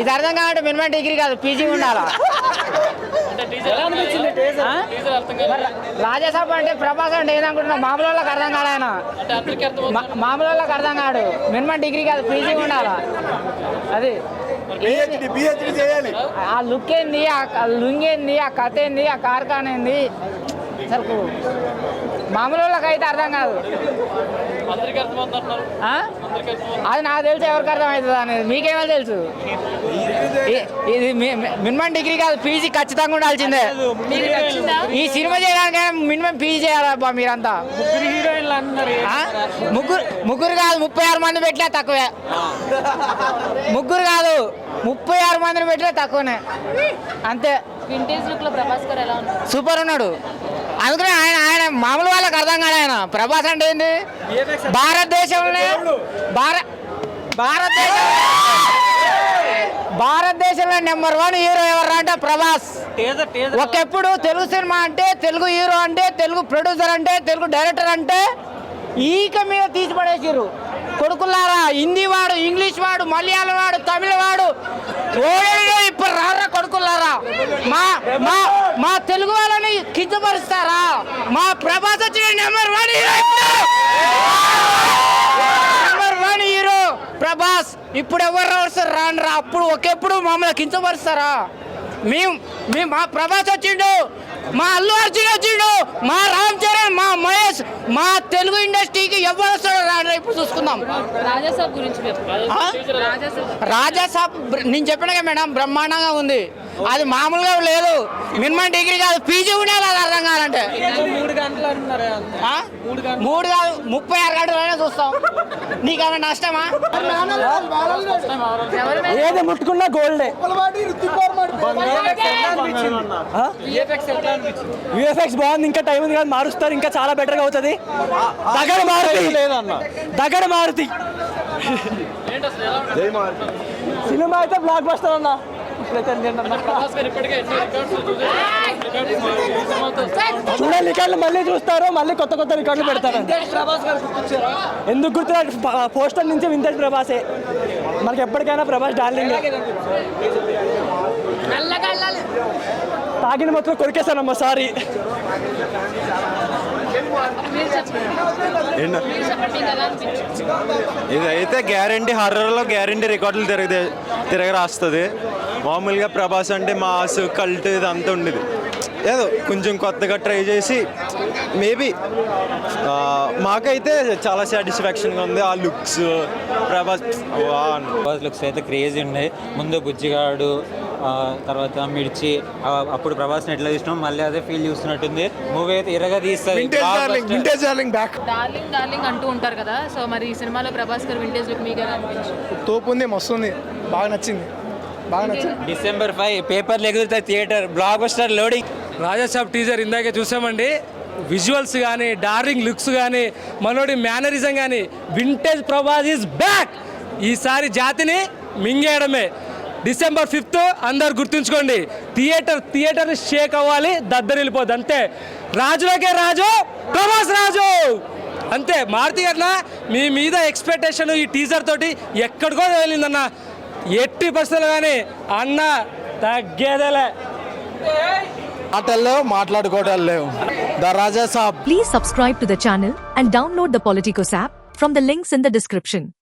ఇది అర్థం కాబట్టి మినిమం డిగ్రీ కాదు పీజీ ఉండాలా? రాజాసాబ్ అంటే ప్రభాస్ అంటే ఏదనుకుంటున్నావు? మామూలు వాళ్ళకి అర్థం కాదు ఆయన. మామూలు వాళ్ళకి అర్థం కాడు మినిమం డిగ్రీ కాదు పీజీ ఉండాలా? అది. ఆ లుక్ ఏంది? ఆ లుంగ్ ఏంది? ఆ కథ ఏంది? ఆ కార్ఖాన్ ఏంది? అసలు మామూలు వాళ్ళకి అయితే అర్థం కాదు? అది నాకు తెలుసు ఎవరికి అర్థం అవుతుంది అనేది. మీకేమో తెలుసు? ఇది మినిమం డిగ్రీ కాదు పీజీ ఖచ్చితంగా ఉండాల్సిందే. ఈ సినిమా చేయడానికైనా మినిమం పీజీ చేయాలబ్బా మీరంతా? ముగ్గురు ముగ్గురు కాదు ముప్పై ఆరు మంది పెట్టలే తక్కువే. ముగ్గురు కాదు ముప్పై ఆరు మందిని పెట్టలే తక్కువనే. అంతే. వింటేజ్ లుక్లో ప్రభాస్ గారు ఎలా ఉన్నారు? సూపర్ ఉన్నాడు. అందుకనే ఆయన ఆయన మామూలు వాళ్ళకి అర్థం కాదు ఆయన. ప్రభాస్ అంటే ఏంటి? భారతదేశంలోనే భారత భారతదేశం భారతదేశంలో నెంబర్ వన్ హీరో ఎవరు అంటే ప్రభాస్. ఒకప్పుడు తెలుగు సినిమా అంటే తెలుగు హీరో అంటే తెలుగు ప్రొడ్యూసర్ అంటే తెలుగు డైరెక్టర్ అంటే ఈక మీద తీసి పడేసారు కొడుకులారా హిందీ వాడు ఇంగ్లీష్ వాడు మలయాళం వాడు తమిళ వాడు ఇప్పుడు రారా కొడుకులారా? మా మా మా తెలుగు వాళ్ళని కించపరుస్తారా? మా ప్రభాస్ వచ్చిన number one hero number one hero Prabhas. ఇప్పుడు ఎవరు వస్తారు రాను రా. అప్పుడు ఒకెప్పుడు మమ్మల్ని కించపరుస్తారా? మేము మేము మా ప్రభాస్ వచ్చిండు మా అల్లు అర్జున్ వచ్చిండు మా రామ్ చరణ్ మా మహేష్ మా తెలుగు ఇండస్ట్రీకి ఎవరు వస్తారో రాను ఇప్పుడు చూసుకుందాం. రాజాసాబ్ గురించి? రాజాసాబ్ నేను చెప్పినగా మేడం బ్రహ్మాండంగా ఉంది. అది మామూలుగా లేదు. మినిమం డిగ్రీ కాదు. పీజీ ఉండాలి అది అర్థం ఆ? మూడు కాదు ముప్పై ఆరు గంటలైనా చూస్తాం. నీకేమైనా నష్టమా? ఏది ముట్టుకున్నా గోల్డే. యూఎఫ్ఎక్స్ బాగుంది ఇంకా టైం ఉంది కానీ మారుస్తారు ఇంకా చాలా బెటర్గా అవుతుంది. దగడ మారుతి. దగడ మారుతి. సినిమా అయితే బ్లాక్ బస్టర్ అన్న? చూడండి రికార్డులు మళ్ళీ చూస్తారు మళ్ళీ కొత్త కొత్త రికార్డులు పెడతారు. ఎందుకు గుర్తు పోస్టర్ నుంచి వింతేజ్ ప్రభాసే. మనకి ఎప్పటికైనా ప్రభాస్ డార్లింగ్. తాగిన మొత్తం కొరికేశానమ్మా సారీ. ఇదైతే గ్యారంటీ హర్రర్లో గ్యారంటీ రికార్డులు తిరగ తిరగరాస్తుంది మామూలుగా ప్రభాస్ అంటే మాస్ కల్ట్ ఇదంతా ఉండేది. ఏదో కొంచెం కొత్తగా ట్రై చేసి మేబీ మాకైతే చాలా సాటిస్ఫాక్షన్గా ఉంది. ఆ లుక్స్ ప్రభాస్. ప్రభాస్ లుక్స్ అయితే క్రేజీ ఉన్నాయి ముందు బుజ్జిగాడు ఆ, తర్వాత మిర్చి అప్పుడు ప్రభాస్ని ఎట్లా చూసినాం మళ్ళీ అదే ఫీల్ చూస్తున్నట్టుంది. మూవీ అయితే ఇరగా తీస్తుంది. Vintage darling vintage darling back darling darling అంటూ ఉంటారు కదా. సో మరి ఈ సినిమాలో ప్రభాస్ గారు వింటేజ్ లుక్ మీకు తోపు ఉంది మస్తు ఉంది. బాగా నచ్చింది. బాగా నచ్చింది. డిసెంబర్ ఫైవ్ పేపర్లు ఎగురుతాయి theatre blockbuster loading Rajasaab teaser ఇందాకే చూసామండి. విజువల్స్ కానీ డార్లింగ్ లుక్స్ కానీ మనోడి మేనరిజం కానీ వింటేజ్ ప్రభాస్ ఈజ్ బ్యాక్ ఈసారి జాతిని మింగేయడమే. డిసెంబర్ ఫిఫ్త్ అందరు గుర్తుంచుకోండి. థియేటర్ థియేటర్ షేక్ అవ్వాలి దద్దరిల్లిపోద్ది. అంతే. రాజులకే రాజు ప్రభాస్ రాజు! అంతే. మారుతి అన్న మీ మీద ఎక్స్పెక్టేషన్ ఈ టీజర్ తోటి ఎక్కడికో వెళ్ళిందన్న ఎట్టి పరిస్థితులు కానీ అన్న తగ్గేదేలే మాటల్లో మాట్లాడుకోవటాలు లేవు the Raja Saab Please subscribe to the channel and download the Politicos app from the links in the description.